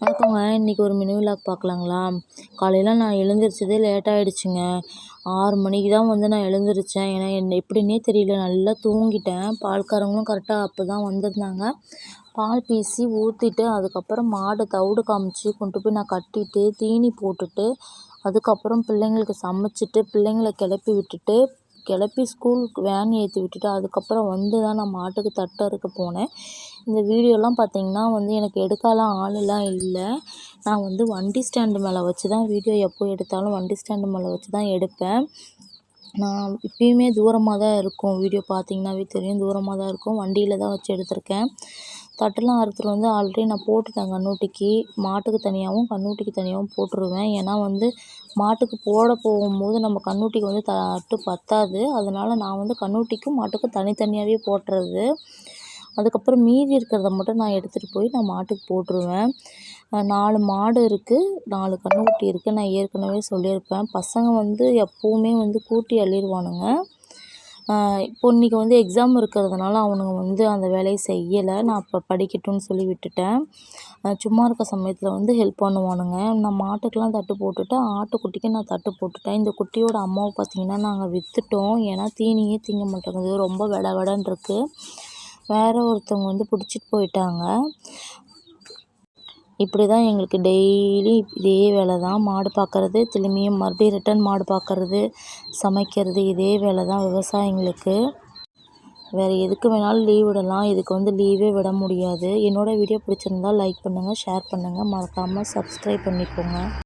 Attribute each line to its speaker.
Speaker 1: வணக்கங்க இன்றைக்கி ஒரு மினி விலாக் பார்க்கலாங்களா? காலையில் நான் எழுந்திரிச்சதே லேட் ஆகிடுச்சிங்க ஆறு மணிக்கு தான் வந்து நான் எழுந்திரிச்சேன். ஏன்னா என்ன எப்படின்னே தெரியல. நல்லா தூங்கிட்டேன். பால்காரங்களும் கரெக்டாக அப்போ தான் வந்திருந்தாங்க. பால் பீசி ஊற்றிட்டு அதுக்கப்புறம் மாடை தவிடு காமிச்சு கொண்டு போய் நான் கட்டிட்டு தீனி போட்டுட்டு அதுக்கப்புறம் பிள்ளைங்களுக்கு சமைச்சிட்டு பிள்ளைங்கள கிளப்பி விட்டுட்டு கிளப்பி ஸ்கூலுக்கு வேன் ஏற்றி விட்டுட்டு அதுக்கப்புறம் வந்து தான் நான் மாட்டுக்கு தட்டு அறுக்க போனேன். இந்த வீடியோலாம் பார்த்திங்கன்னா வந்து எனக்கு எடுக்கலாம் ஆளெல்லாம் இல்லை. நான் வந்து வண்டி ஸ்டாண்டு மேலே வச்சு தான் வீடியோ எப்போ எடுத்தாலும் வண்டி ஸ்டாண்டு மேலே வச்சு தான் எடுப்பேன். நான் இப்பயுமே தூரமாக தான் இருக்கும். வீடியோ பார்த்திங்கனாவே தெரியும். தூரமாக தான் இருக்கும். வண்டியில் தான் வச்சு எடுத்திருக்கேன். தட்டெல்லாம் அறுத்துட்டு வந்து ஆல்ரெடி நான் போட்டுட்டேன் கண்ணூட்டிக்கு. மாட்டுக்கு தனியாகவும் கண்ணூட்டிக்கு தனியாகவும் போட்டுருவேன். ஏன்னா வந்து மாட்டுக்கு போட போகும்போது நம்ம கண்ணூட்டிக்கு வந்து தட்டு பத்தாது. அதனால் நான் வந்து கண்ணூட்டிக்கும் மாட்டுக்கும் தனித்தனியாகவே போட்டுறது. அதுக்கப்புறம் மீதி இருக்கிறத மட்டும் நான் எடுத்துகிட்டு போய் நான் மாட்டுக்கு போட்டுருவேன். நாலு மாடு இருக்குது நாலு கன்றுக்குட்டி இருக்குது நான் ஏற்கனவே சொல்லியிருப்பேன். பசங்க வந்து எப்போவுமே வந்து கூட்டி அள்ளிடுவானுங்க இப்போ இன்றைக்கி வந்து எக்ஸாம் இருக்கிறதுனால அவனுங்க வந்து அந்த வேலையை செய்யலை. நான் அப்போ படிக்கட்டும்னு சொல்லி விட்டுட்டேன். சும்மா இருக்க சமயத்தில் வந்து ஹெல்ப் பண்ணுவானுங்க. நான் மாட்டுக்கெலாம் தட்டு போட்டுட்டு ஆட்டுக்குட்டிக்கு நான் தட்டு போட்டுட்டேன். இந்த குட்டியோட அம்மாவை பார்த்திங்கன்னா நாங்கள் விற்றுட்டோம் ஏன்னா தீனியே திங்க மாட்டேங்குது. ரொம்ப வெட வெடன்னு இருக்குது வேறு ஒருத்தவங்க வந்து பிடிச்சிட்டு போயிட்டாங்க. இப்படி தான் எங்களுக்கு டெய்லி இதே வேலை தான் மாடு பார்க்கறது திரும்பியும் மறுபடியும் ரிட்டன் மாடு பார்க்கறது சமைக்கிறது இதே வேலை தான் விவசாயிங்களுக்கு. வேறு எதுக்கு வேணாலும் லீவ் விடலாம். இதுக்கு வந்து லீவே விட முடியாது. என்னோடய வீடியோ பிடிச்சிருந்தா லைக் பண்ணுங்கள் ஷேர் பண்ணுங்கள் மறக்காமல் சப்ஸ்கிரைப் பண்ணிக்கோங்க.